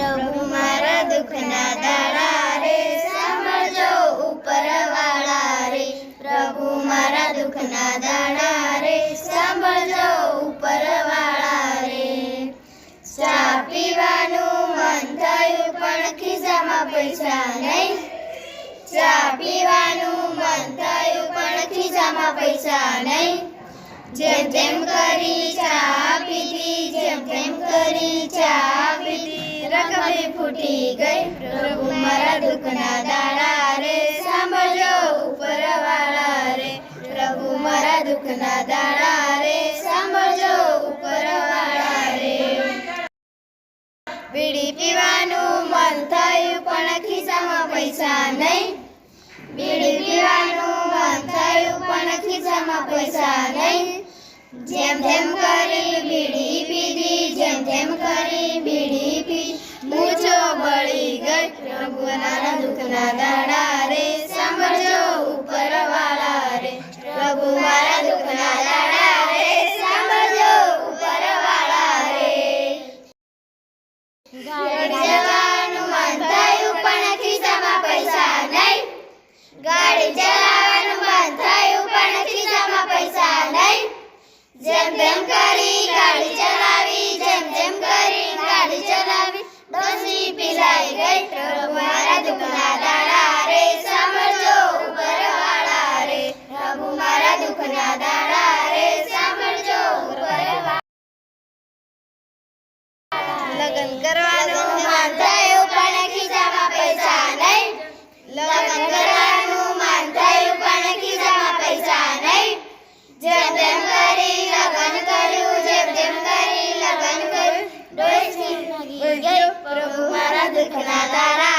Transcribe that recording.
પ્રભુ મારા દુઃખના દાડા રે સાંભળજો ઉપરવાળા રે પ્રભુ મારા દુઃખના દાડા રે સાંભળજો ઉપરવાળા રે ચા પીવાનું મન થયું પણ ખિસ્સામાં પૈસા નહીં. ચા પીવાનું મન થયું પણ ખિસ્સામાં પૈસા નહીં. જેમ તેમ કરી ચા પીધી, જેમ તેમ કરી ચા પીધી ફૂટી ગઈ. પ્રભુ મારા દુઃખના દાડા રે. સાંભળજો ઉપરવાળા રે. પ્રભુ મારા દુઃખના દાડા રે. સાંભળજો ઉપરવાળા રે. બીડી પીવાનું મન થયું, પણ ખિસ્સામાં પૈસા નહીં. બીડી પીવાનું મન થયું, પણ ખિસ્સામાં પૈસા નહીં. જેમ તેમ કરી બીડી પીધી, જેમ તેમ કરી બળી ગઈ પ્રભુના દુઃખના દાડા રે સાંભળજો ઉપરવાળા રે પ્રભુ મારા દુઃખના દાડા રે સાંભળજો ઉપરવાળા રે ગાડી ચલાવવાનું મન થયું પણ ખિસ્સામાં પૈસા નહીં ગાડી ચલાવવાનું મન થયું પણ ખિસ્સામાં પૈસા નહીં જેમ તેમ લગન કરવાનું મન થયું પૈસા નહીં. જેમ તેમ લગન કર્યું, જેમ તેમ લગન કર્યું. પ્રભુ મારા દુઃખના તારા